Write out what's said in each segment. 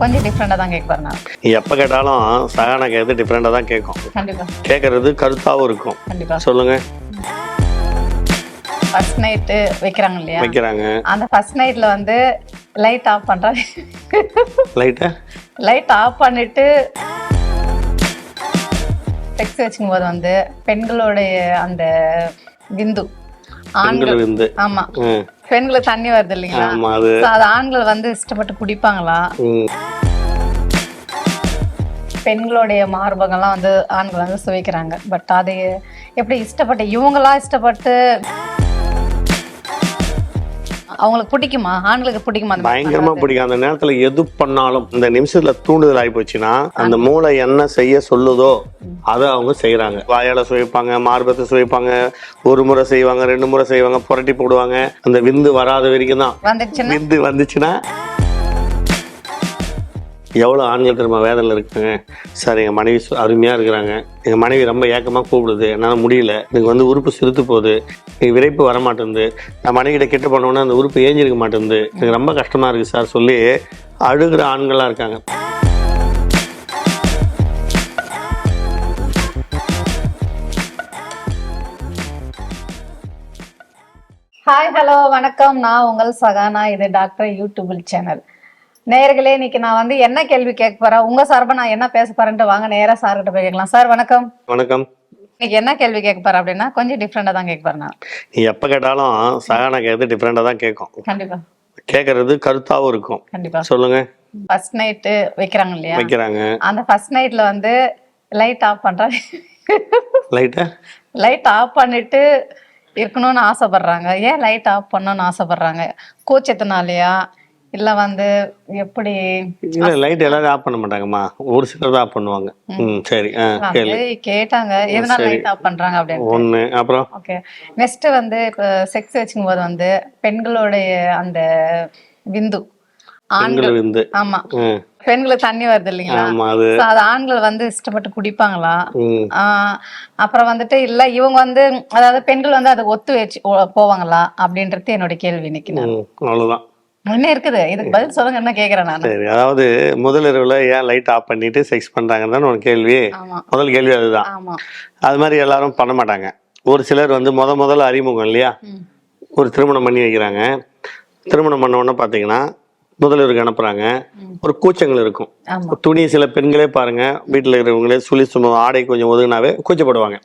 கொஞ்சம் டிஃப்ரெண்டாக தான் கேட்க நான். நீ எப்போ கேட்டாலும் சகானா கேட்குறது டிஃப்ரெண்டாக தான் கேட்கும். கண்டிப்பா. கேட்கறது கருத்தாகவும் இருக்கும். கண்டிப்பா. சொல்லுங்க. ஃபர்ஸ்ட் நைட்டு வைக்கிறாங்க இல்லையா? வைக்கிறாங்க. அந்த ஃபர்ஸ்ட் நைட்ல வந்து லைட் ஆஃப் பண்றாங்க லைட்டா லைட் ஆஃப் பண்ணிட்டு செக்ஸ் வச்சுக்கும் போது வந்து பெண்களுடைய அந்த விந்து. ஆண்கள் வந்து. ஆமா. ம் பெண்களுக்கு தண்ணி வருது இல்லைங்களா? அது. So, அது ஆண்கள் வந்து இஷ்டப்பட்டு குடிப்பாங்களா? ம். பெண்களுடைய மார்பகம்லாம் வந்து ஆண்கள் வந்து சுவைக்கிறாங்க. பட் அது எப்படி இஷ்டப்பட்டு இவங்களா இஷ்டப்பட்டு அவங்களுக்கு பிடிக்குமா? ஆண்களுக்கு பிடிக்குமா பயங்கரமா பிடிக்கும். அந்த நேரத்துல எது பண்ணாலும் இந்த நிமிஷத்துல தூண்டுதல் ஆகி போச்சுன்னா அந்த மூளை என்ன செய்ய சொல்லுதோ அதை அவங்க செய்யறாங்க வாயால சுவைப்பாங்க மார்பத்தை சுவைப்பாங்க ஒரு முறை செய்வாங்க ரெண்டு முறை செய்வாங்க புரட்டி போடுவாங்க. அந்த விந்து வராத வரைக்கும் தான். விந்து வந்துச்சுன்னா எவ்வளோ ஆண்கள் திரும்ப வேதனையில் இருக்காங்க? சார் எங்கள் மனைவி சு- இருக்கிறாங்க. எங்கள் மனைவி ரொம்ப ஏக்கமாக கூப்பிடுது. என்னால் முடியல. எனக்கு வந்து உறுப்பு சிறுத்து போகுது. எனக்கு விரைப்பு வர மாட்டேங்குது நான் மனைவிகிட்ட கெட்டு பண்ணோன்னா அந்த உறுப்பு ஏஞ்சிருக்க மாட்டேங்குது. எனக்கு ரொம்ப கஷ்டமாக இருக்குது சார் சொல்லி அழுகிற ஆண்களாக இருக்காங்க. ஹாய் ஹலோ வணக்கம். நான் உங்கள் சகானா. இது டாக்டர் யூடியூப் சேனல். நேயர்களே இன்னைக்கு நான் வந்து என்ன கேள்வி கேட்க போறேன்? உங்க சார்பா நான் என்ன பேச போறேன்ட்டு வாங்க. நேரா சார்கிட்ட போய் கேட்கலாம். சார் வணக்கம். வணக்கம். இன்னைக்கு என்ன கேள்வி கேட்க போறேன் அப்படின்னா கொஞ்சம் டிஃப்ரெண்டா தான் கேட்க போறேன் நான். நீ எப்போ கேட்டாலும் சகானா கேட்குறது டிஃப்ரெண்டாக தான் கேட்கும். கண்டிப்பா. கேட்கறது கருத்தாகவும் இருக்கும். கண்டிப்பா. சொல்லுங்க. ஃபர்ஸ்ட் நைட்டு வைக்கிறாங்க இல்லையா? வைக்கிறாங்க. அந்த ஃபர்ஸ்ட் நைட்ல வந்து லைட் ஆஃப் பண்றாங்க லைட்டா லைட் ஆஃப் பண்ணிட்டு இருக்கணும்னு ஆசைப்படுறாங்க. ஏன் லைட் ஆஃப் பண்ணணும்னு ஆசைப்படுறாங்க? கூச்சத்தினாலயா இல்ல வந்து எப்படி இல்லை லைட் எல்லாரும் ஆஃப் பண்ண மாட்டாங்கம்மா. ஒரு சிலர் தான் ஆஃப் பண்ணுவாங்க. ம். சரி. கேட்டாங்க. எதனால லைட் ஆஃப் பண்றாங்க அப்படின்னு ஒன்று அப்புறம்? ஓகே. நெக்ஸ்ட் வந்து இப்போ செக்ஸ் வச்சுக்கும் போது வந்து பெண்களுடைய அந்த விந்து. ஆண்கள் விந்து. ஆமா. பெண்களுக்கு தண்ணி வருது இல்லைங்களா? அது. ஆண்கள் வந்து இஷ்டப்பட்டு குடிப்பாங்களா? அப்புறம் வந்துட்டு இல்ல இவங்க வந்து அதாவது பெண்கள் வந்து அதை ஒத்து வச்சு போவாங்களா? அப்படின்றது என்னோட கேள்வி இன்னைக்கு நான். இன்னும் இருக்குது. இதுக்கு பதில் சொல்லுங்க என்ன கேக்குறேன் நான். சரி அதாவது முதல் இரவில் ஏன் லைட் ஆஃப் பண்ணிட்டு செக்ஸ் பண்ணுறாங்கன்னு ஒரு கேள்வி. முதல் கேள்வி அதுதான். அது மாதிரி எல்லாரும் பண்ண மாட்டாங்க. ஒரு சிலர் வந்து முத முதல்ல அறிமுகம் இல்லையா. ஒரு திருமணம் பண்ணி வைக்கிறாங்க. திருமணம் பண்ண உடனே பார்த்தீங்கன்னா முதல்வருக்கு அனுப்புகிறாங்க ஒரு கூச்சங்கள் இருக்கும். துணி சில பெண்களே பாருங்க. வீட்டில் இருக்கிறவங்களே சுழி சும்மா ஆடை கொஞ்சம் ஒதுங்கினாவே கூச்சப்படுவாங்க.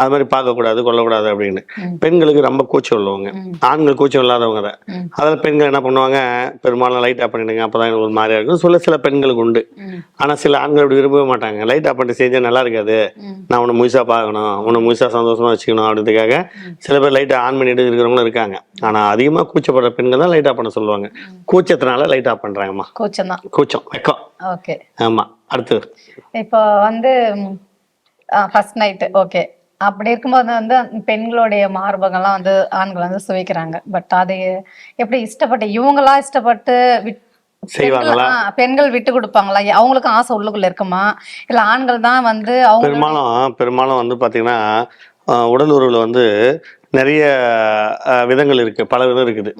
அது மாதிரி பார்க்கக்கூடாது கொல்லக்கூடாது அப்படின்னு. பெண்களுக்கு ரொம்ப கூச்சம் உள்ளவங்க. ஆண்கள் கூச்சம் இல்லாதவங்க தான். அதில் பெண்கள் என்ன பண்ணுவாங்க பெரும்பாலும் லைட் ஆஃப் பண்ணிடுங்க அப்பதான் எனக்கு ஒரு மாதிரியா இருக்கும். சொல்ல சில பெண்களுக்கு உண்டு. ஆனால் சில ஆண்கள் அப்படி விரும்பவே மாட்டாங்க. லைட் ஆஃப் பண்ணிட்டு செஞ்சா நல்லா இருக்காது. நான் உன்னை முழுசா பார்க்கணும் உன்னை முழுசா சந்தோஷமா வச்சுக்கணும் அப்படின்றதுக்காக சில பேர் லைட்டை ஆன் பண்ணிட்டு இருக்கிறவங்களும் இருக்காங்க. ஆனால் அதிகமாக கூச்சப்படுற பெண்கள் தான் லைட் ஆஃப் பண்ண சொல்லுவாங்க. கூச்சத்தினால லைட் ஆஃப் பண்ணுறாங்கம்மா கூச்சம் தான் கூச்சம் வெக்கம். ஓகே. ஆமாம் அடுத்து இப்போ வந்து ஃபர்ஸ்ட் நைட்டு ஓகே. அப்படி இருக்கும்போது வந்து பெண்களுடைய மார்பகம்லாம் வந்து ஆண்கள் வந்து சுவைக்கிறாங்க. பட் அது எப்படி இஷ்டப்பட்டு இவங்களா இஷ்டப்பட்டு செய்வாங்களா? பெண்கள், விட்டு கொடுப்பாங்களா? அவங்களுக்கும் ஆசை உள்ளுக்குள்ள இருக்குமா? இல்ல ஆண்கள் தான் வந்து அவங்க பெரும்பாலும் பெரும்பாலும் வந்து பார்த்தீங்கன்னா ஆஹ், உடல் உறவில் வந்து நிறைய விதங்கள் இருக்கு. பல விதம் இருக்குது.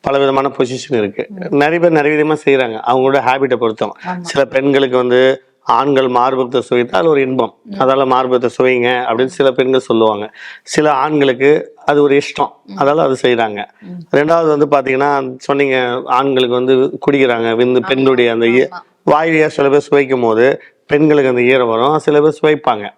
பல விதமான பொசிஷன் இருக்கு. நிறைய பேர் நிறைய விதமா செய்றாங்க. அவங்களோட ஹேபிட்டை பொறுத்தோம். சில பெண்களுக்கு வந்து ஆண்கள் மார்பகத்தை சுவைத்தால் ஒரு இன்பம். அதால மார்பகத்தை சுவைங்க அப்படின்னு சில பெண்கள் சொல்லுவாங்க. சில ஆண்களுக்கு அது ஒரு இஷ்டம். அதால அது செய்றாங்க. ரெண்டாவது வந்து பாத்தீங்கன்னா சொன்னீங்க ஆண்களுக்கு வந்து குடிக்கிறாங்க விந்து பெண்களுடைய அந்த ஈ- ஆமா. வாயிலியா சில பேர் சுவைக்கும் போது பெண்களுக்கு அந்த ஈரம் வரும். சில பேர் சுவைப்பாங்க.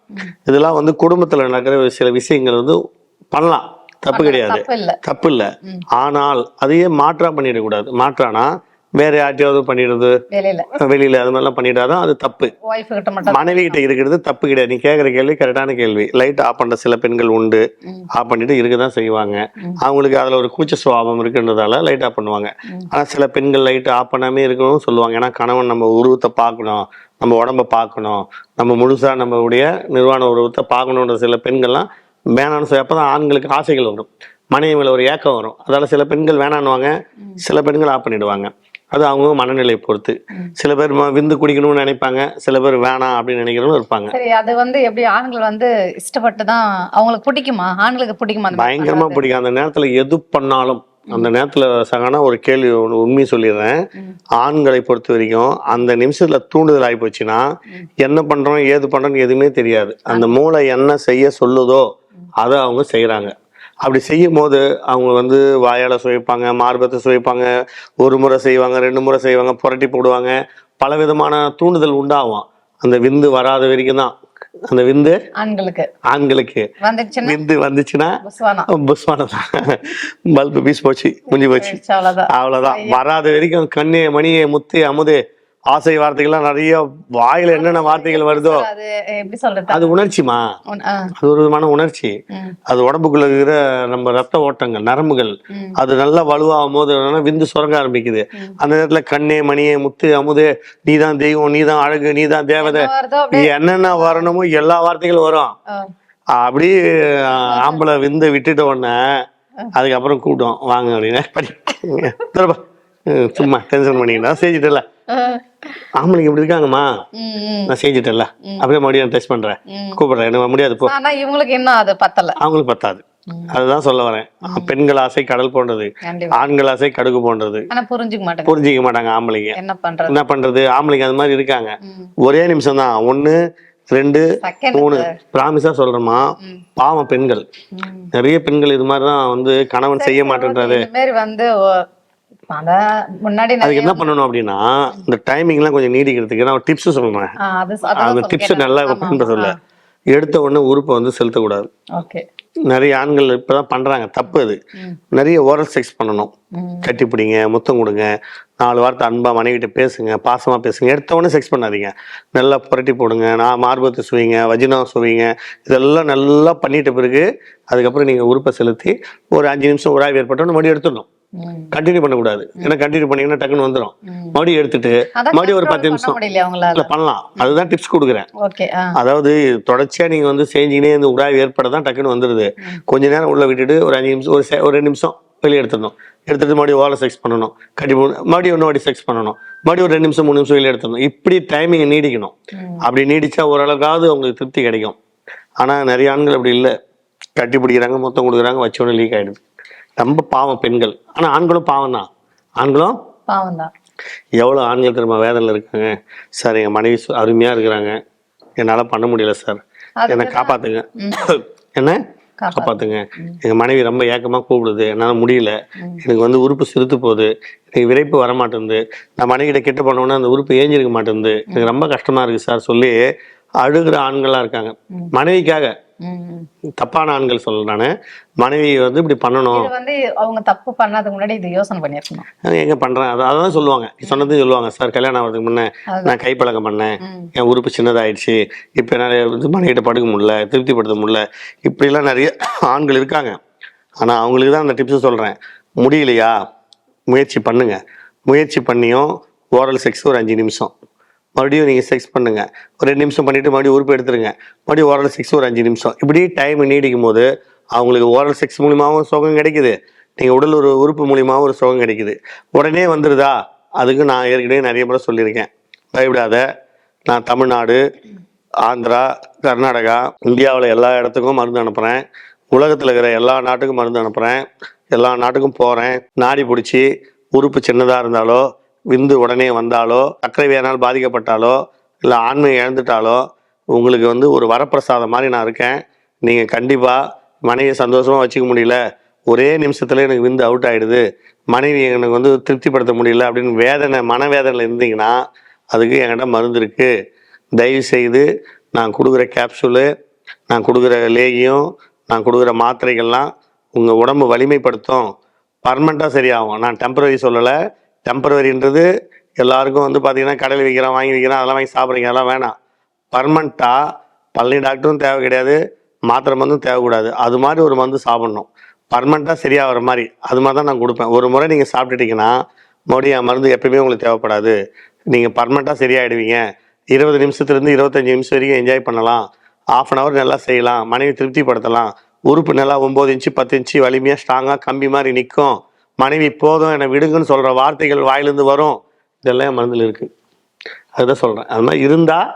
இதெல்லாம் வந்து குடும்பத்துல நடக்கிற சில விஷயங்கள் வந்து பண்ணலாம். தப்பு கிடையாது. தப்பு இல்ல. தப்பு இல்ல. ஆனால் அதையே மாற்றா பண்ணிடக்கூடாது. மாற்றானா வேற யார்ட்டையாவது பண்ணிடுறது? வெளியில. வெளியில அது மாதிரிலாம் பண்ணிட்டாதான் அது தப்பு. மனைவி கிட்ட இருக்கிறது தப்பு கிடையாது. நீ கேட்குற கேள்வி கரெக்டான கேள்வி. லைட் ஆஃப் பண்ற சில பெண்கள் உண்டு. ஆஃப் பண்ணிட்டு இருக்க தான் செய்வாங்க அவங்களுக்கு அதுல ஒரு கூச்ச சுபாவம் இருக்குன்றதால லைட் ஆஃப் பண்ணுவாங்க. ஆனா சில பெண்கள் லைட் ஆஃப் பண்ணாமே இருக்கணும் சொல்லுவாங்க. ஏன்னா கணவன் நம்ம உருவத்தை பார்க்கணும். நம்ம உடம்ப பார்க்கணும். நம்ம முழுசா நம்மளுடைய நிர்வாண உருவத்தை பார்க்கணுன்ற சில பெண்கள்லாம் வேணாம்னு சொல்லி அப்பதான் ஆண்களுக்கு ஆசைகள் வரும். மனைவி மேல ஒரு ஏக்கம் வரும். அதால சில பெண்கள் வேணான்னுவாங்க. சில பெண்கள் ஆஃப் பண்ணிடுவாங்க. அது அவங்க மனநிலையை பொறுத்து. சில பேர் விந்து குடிக்கணும்னு நினைப்பாங்க. சில பேர் வேணாம் அப்படின்னு நினைக்கிறவங்க இருப்பாங்க. சரி அது வந்து எப்படி ஆண்கள் வந்து இஷ்டப்பட்டு தான் அவங்களுக்கு பிடிக்குமா? ஆண்களுக்கு பிடிக்குமா பயங்கரமா? பிடிக்கும். அந்த நேரத்துல எது பண்ணாலும் அந்த நேரத்துல சகானா ஒரு கேள்வி ஒண்ணு உண்மை சொல்லிடுறேன். ஆண்களை பொறுத்த வரைக்கும் அந்த நிமிஷத்துல தூண்டுதல் ஆகி போச்சுன்னா என்ன பண்றோம் ஏது பண்றோம்னு எதுவுமே தெரியாது. அந்த மூளை என்ன செய்ய சொல்லுதோ அதை அவங்க செய்யறாங்க அப்படி செய்யும் போது அவங்க வந்து வாயால சுவைப்பாங்க மார்பத்தை சுவைப்பாங்க ஒரு முறை செய்வாங்க ரெண்டு முறை செய்வாங்க புரட்டி போடுவாங்க. பல விதமான தூண்டுதல் உண்டாகும். அந்த விந்து வராத வரைக்கும் தான். அந்த விந்து ஆண்களுக்கு. விந்து வந்துச்சுன்னா புஸ்வானம் பல்பு பீஸ் போச்சு முடிஞ்சு போச்சு. அவ்வளவுதான். வராத வரைக்கும் கண்ணே மணியே முத்து அமுது. ஆசை வார்த்தைகள்லாம் நிறைய வாயில என்னென்ன வார்த்தைகள் வருதோ அது எப்படி சொல்றது? அது உணர்ச்சிமா அது ஒரு விதமான உணர்ச்சி. அது உடம்புக்குள்ள இருக்கிற நம்ம ரத்த ஓட்டங்கள் நரம்புகள். அது நல்லா வலுவாகும் போது விந்து சுரங்க ஆரம்பிக்குது. அந்த நேரத்துல கண்ணே மணியே முத்து அமுது நீதான் தெய்வம் நீதான் அழகு நீதான் தேவதை. நீ என்னென்ன வரணுமோ எல்லா வார்த்தைகளும் வரும். அஹ், ஆம்பளை விந்து விட்டுட்ட உடனே அதுக்கப்புறம் கூட்டம் வாங்க அப்படின்னு. சும்மா டென்ஷன் பண்ணிக்கிட்டா செஞ்சுட்டல ஆம்பளைங்க இப்படி இருக்காங்கம்மா. நான் செஞ்சுட்டேன்ல. அப்படியே மறுபடியும் டெஸ்ட் பண்றேன். கூப்பிடுறேன். எனக்கு முடியாது போ. ஆனா இவங்களுக்கு இன்னும் அது பத்தல. அவங்களுக்கு பத்தாது. அதுதான் சொல்ல வரேன். பெண்கள் ஆசை கடல் போன்றது. ஆண்கள் ஆசை கடுகு போன்றது. புரிஞ்சுக்க மாட்டேங்க. புரிஞ்சிக்க மாட்டாங்க ஆம்பளைங்க. என்ன பண்றது? என்ன பண்றது? ஆம்பளைங்க அது மாதிரி இருக்காங்க. ஒரே நிமிஷம் தான். ஒண்ணு ரெண்டு மூணு. பிராமிஸா சொல்றேமா. பாவம் பெண்கள். நிறைய பெண்கள் இது மாதிரி தான் வந்து கணவன் செய்ய மாட்டேன்றாரு. மாதிரி வந்து என்ன பண்ணணும் அப்படின்னா இந்த டைமிங்லாம் கொஞ்சம் நீடிக்கிறதுக்கு நான் டிப்ஸ் சொல்றேன். அந்த டிப்ஸ். நல்லா சொல்ல. ஆ, எடுத்த உடனே உறுப்பை வந்து செலுத்தக்கூடாது. நிறைய ஆண்கள் இப்பதான் பண்றாங்க தப்பு அது. நிறைய ஓரல் செக்ஸ் பண்ணணும். கட்டி பிடிங்க முத்தம் கொடுங்க நாலு வார்த்தை அன்பா மனைவிட்ட பேசுங்க பாசமா பேசுங்க. எடுத்த உடனே செக்ஸ் பண்ணாதீங்க. நல்லா புரட்டி போடுங்க நான் மார்பத்து சுவிங்க வஜினம் சுவிங்க இதெல்லாம் நல்லா பண்ணிட்ட பிறகு அதுக்கப்புறம் நீங்க உறுப்பை செலுத்தி ஒரு அஞ்சு நிமிஷம் உராய்வு ஏற்பட்டோன்னு மறுபடியும் எடுத்துடணும். கண்டினியூ பண்ணக்கூடாது. ஏன்னா கண்டினியூ பண்ணீங்கன்னா டக்குன்னு வந்துடும். மறுபடியும் எடுத்துட்டு மறுபடியும் ஒரு பத்து நிமிஷம். இல்ல பண்ணலாம். அதுதான் டிப்ஸ் கொடுக்குறேன். அதாவது தொடர்ச்சியா நீங்க வந்து செஞ்சுக்கினே இந்த உராய்வு ஏற்பட தான் டக்குன்னு வந்துடுது கொஞ்ச நேரம் உள்ள விட்டுட்டு ஒரு அஞ்சு நிமிஷம் ஒரு ஒரு ரெண்டு நிமிஷம் வெளியே எடுத்துடணும். எடுத்துட்டு மறுபடியும் ஓலை செக்ஸ் பண்ணணும். கட்டி. மறுபடியும் இன்னொரு வாட்டி செக்ஸ் பண்ணணும். மறுபடியும் ஒரு ரெண்டு நிமிஷம் மூணு நிமிஷம் வெளியே எடுத்துடணும். இப்படி டைமிங் நீடிக்கணும். அப்படி நீடிச்சா ஓரளவுக்காவது உங்களுக்கு திருப்தி கிடைக்கும். ஆனா நிறைய ஆண்கள் அப்படி இல்லை. கட்டி பிடிக்கிறாங்க மொத்தம் கொடுக்குறாங்க வச்ச உடனே லீக் ஆயிடுது. ரொம்ப பாவம் பெண்கள். ஆனா ஆண்களும் பாவம் தான் ஆண்களும்? பாவம் தான் எவ்வளோ ஆண்கள் திரும்ப வேதனையில் இருக்காங்க. சார் எங்கள் மனைவி சு- அருமையா இருக்கிறாங்க. என்னால் பண்ண முடியல சார். என்னை காப்பாத்துங்க. என்ன? காப்பாத்து. காப்பாத்துங்க. எங்கள் மனைவி ரொம்ப ஏக்கமாக கூப்பிடுது. என்னால் முடியல. எனக்கு வந்து உறுப்பு சிறுத்து போகுது. எனக்கு விரைப்பு வர மாட்டேங்குது நான் மனைவிகிட்ட கிட்ட போனோன்னா அந்த உறுப்பு ஏஞ்சிருக்க மாட்டேங்குது. எனக்கு ரொம்ப கஷ்டமா இருக்கு சார். சொல்லி அழுகிற ஆண்கள்லாம் இருக்காங்க. மனைவிக்காக. தப்பான ஆண்கள் சொல்ல நானு. மனைவி வந்து இப்படி பண்ணணும். இது வந்து அவங்க தப்பு பண்ணாததுக்கு முன்னாடி இது யோசனை பண்ணிருக்கணும் அது எங்க பண்றேன் அதை அதான் சொல்லுவாங்க. சொன்னது சொல்லுவாங்க. சார் கல்யாணம் ஆகிறதுக்கு முன்னே நான் கைப்பழக்கம் பண்ணேன். என் உறுப்பு சின்னதாயிடுச்சு. இப்போ என்னால் இது மனைகிட்ட படுக்க முடியல திருப்திப்படுத்த முடியல. இப்படிலாம் நிறைய ஆண்கள் இருக்காங்க. ஆனால் அவங்களுக்கு தான் அந்த டிப்ஸ் சொல்கிறேன் முடியலையா? முயற்சி பண்ணுங்க. முயற்சி பண்ணியும் ஓரல் செக்ஸ் ஒரு அஞ்சு நிமிஷம். மறுபடியும் நீங்கள் செக்ஸ் பண்ணுங்கள் ஒரு ரெண்டு நிமிஷம் பண்ணிவிட்டு மறுபடியும் உறுப்பு எடுத்துருங்க. மறுபடியும் ஓரல் செக்ஸ் ஒரு அஞ்சு நிமிஷம். இப்படி டைம் நீடிக்கும் போது அவங்களுக்கு ஓரல் செக்ஸ் மூலியமாகவும் சுகம் கிடைக்குது. நீங்கள் உடல் ஒரு உறுப்பு மூலியமாகவும் ஒரு சுகம் கிடைக்குது. உடனே வந்துடுதா அதுக்கு நான் ஏற்கனவே நிறைய முறை சொல்லியிருக்கேன். பயப்படாத. நான் தமிழ்நாடு ஆந்திரா கர்நாடகா இந்தியாவில் எல்லா இடத்துக்கும் மருந்து அனுப்புகிறேன் உலகத்தில் இருக்கிற எல்லா நாட்டுக்கும் மருந்து அனுப்புகிறேன் எல்லா நாட்டுக்கும் போகிறேன் நாடி பிடிச்சி உறுப்பு சின்னதாக இருந்தாலோ விந்து உடனே வந்தாலோ சக்கரை வியாதினால் பாதிக்கப்பட்டாலோ இல்லை ஆண்மை இழந்துட்டாலோ உங்களுக்கு வந்து ஒரு வரப்பிரசாதம் மாதிரி நான் இருக்கேன். நீங்கள் கண்டிப்பாக மனைவியை சந்தோஷமாக வச்சுக்க முடியல. ஒரே நிமிஷத்தில் எனக்கு விந்து அவுட் ஆகிடுது மனைவி எனக்கு வந்து திருப்திப்படுத்த முடியல அப்படின்னு வேதனை மனவேதனையில் இருந்தீங்கன்னா அதுக்கு என்கிட்ட மருந்து இருக்குது தயவு செய்து நான் கொடுக்குற கேப்சூலு நான் கொடுக்குற லேகியம் நான் கொடுக்குற மாத்திரைகள்லாம் உங்கள் உடம்பு வலிமைப்படுத்தும். பர்மனெண்ட்டாக சரியாகும். நான் டெம்பரரி சொல்லலை. டெம்பரவரின்றது எல்லாருக்கும் வந்து பார்த்தீங்கன்னா கடையில் விற்கிறோம் வாங்கி விற்கிறோம் அதெல்லாம் வாங்கி சாப்பிட்றீங்க அதெல்லாம் வேணாம். பர்மனண்ட்டாக பழனி டாக்டரும் தேவை கிடையாது மாத்திரை மருந்தும் தேவைக்கூடாது. அது மாதிரி ஒரு மருந்து சாப்பிட்ணும். பர்மனெண்ட்டாக சரியாகிற மாதிரி அது மாதிரி தான் நான் கொடுப்பேன். ஒரு முறை நீங்கள் சாப்பிட்டுட்டீங்கன்னா மறுபடியும் என் மருந்து எப்பயுமே உங்களுக்கு தேவைப்படாது. நீங்கள் பர்மனெண்ட்டாக சரியாயிடுவீங்க. இருபது நிமிஷத்துலேருந்து இருபத்தஞ்சி நிமிஷம் வரைக்கும் என்ஜாய் பண்ணலாம். ஆஃப் அன் ஹவர் நல்லா செய்யலாம். மனைவி திருப்திப்படுத்தலாம். உறுப்பு நல்லா ஒம்பது இன்ச்சு பத்து இன்ச்சு வலிமையாக ஸ்ட்ராங்காக கம்பி மாதிரி நிற்கும். மனைவி போதும் என்னை விடுங்கன்னு சொல்கிற வார்த்தைகள் வாயிலிருந்து வரும். இதெல்லாம் என் மருந்தில் இருக்குது அதுதான் சொல்கிறேன் அது மாதிரி இருந்தால்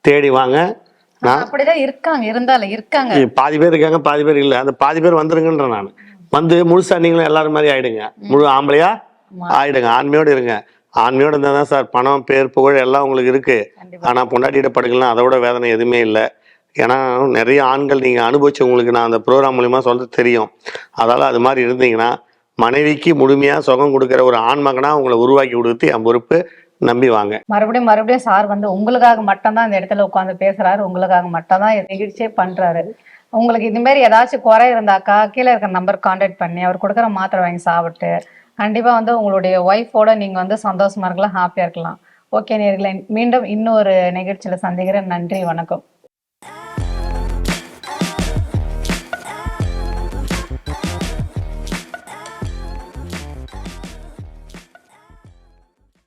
தேடி வாங்க. நான் அப்படிதான் இருக்காங்க. இருந்தாலும் இருக்காங்க. பாதி பேர் இருக்காங்க பாதி பேர் இல்லை. அந்த பாதி பேர் வந்துருங்கன்ற நான். வந்து முழுசா நீங்களும் எல்லாரும் மாதிரி ஆயிடுங்க. முழு ஆம்பளையா ஆமா. ஆயிடுங்க. ஆண்மையோடு இருங்க. ஆண்மையோடு இருந்தால் தான் சார் பணம் பேர் புகழ் எல்லாம் உங்களுக்கு இருக்கு. கண்டிப்பா. ஆனா பொண்டாட்டியிட படுக்கலாம் அதோட வேதனை எதுவுமே இல்லை. ஏன்னா நிறைய ஆண்கள் நீங்க அனுபவிச்சவங்களுக்கு நான் அந்த ப்ரோக்ராம் மூலியமா சொல்றது தெரியும். அதால அது மாதிரி இருந்தீங்கன்னா மனைவிக்கு முழுமையா சுகம் கொடுக்குற ஒரு ஆண்மகனா உங்களை உருவாக்கி கொடுத்து என் பொறுப்பு நம்பி வாங்க. மறுபடியும் மறுபடியும் சார் வந்து உங்களுக்காக மட்டும்தான் இந்த இடத்துல உட்காந்து பேசுறாரு. உங்களுக்காக மட்டும்தான் நிகழ்ச்சியே பண்றாரு. உங்களுக்கு இது மாதிரி ஏதாச்சும் குறை இருந்தாக்கா கீழே இருக்கிற நம்பர் கான்டாக்ட் பண்ணி அவர் கொடுக்குற மாத்திரை வாங்கி சாப்பிட்டு கண்டிப்பா வந்து உங்களுடைய ஒய்ஃபோட நீங்க வந்து சந்தோஷமா இருக்கலாம் ஹாப்பியா இருக்கலாம். ஓகே நேர்களை மீண்டும் இன்னொரு நிகழ்ச்சியில சந்திக்கிறேன். நன்றி வணக்கம்.